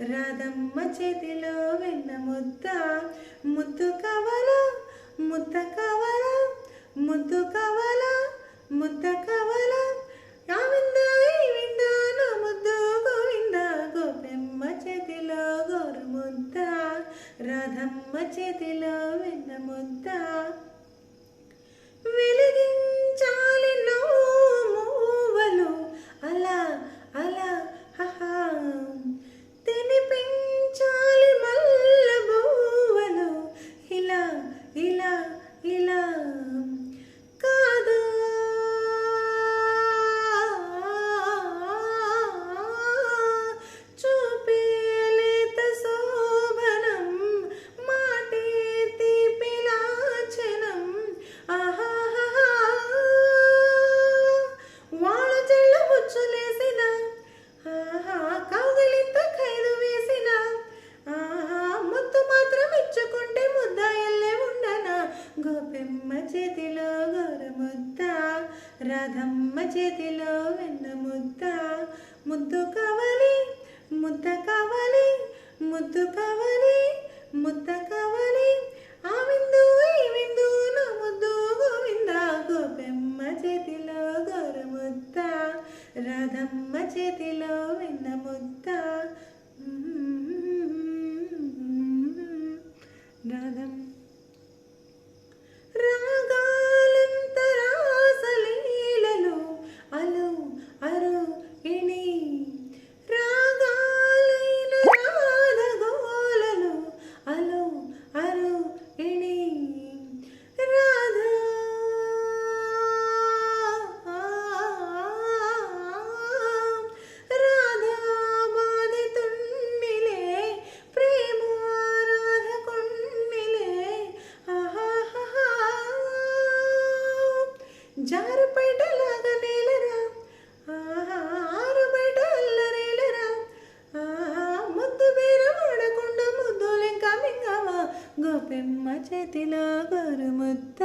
రాధమ్మ చేతిలో వెన్న ముద్ద. ముద్దు కవల ముద్ద కవల ముద్దు కవల ముద్ద కవల. ఆ వింద ముద్దు గోవింద గోపెమ్మ చేతిలో గోరుముద్ద రాధమ్మ చేతిలో వెన్న ముద్ద. వెలి చేతిలో గోరముద్ద రాధమ్మ చేతిలో వెన్న ముద్ద ముద్దు కవలి ముద్ద కవలి ముద్దు కవలి ముద్ద కవలి. ఆ విందు ఈ విందు నా ముద్దు గోవింద. గోపెమ్మ చేతిలో గోరముద్ద రాధమ్మ చేతిలో వెన్న పెమ్మ చేతిలో గోరుముద్ద.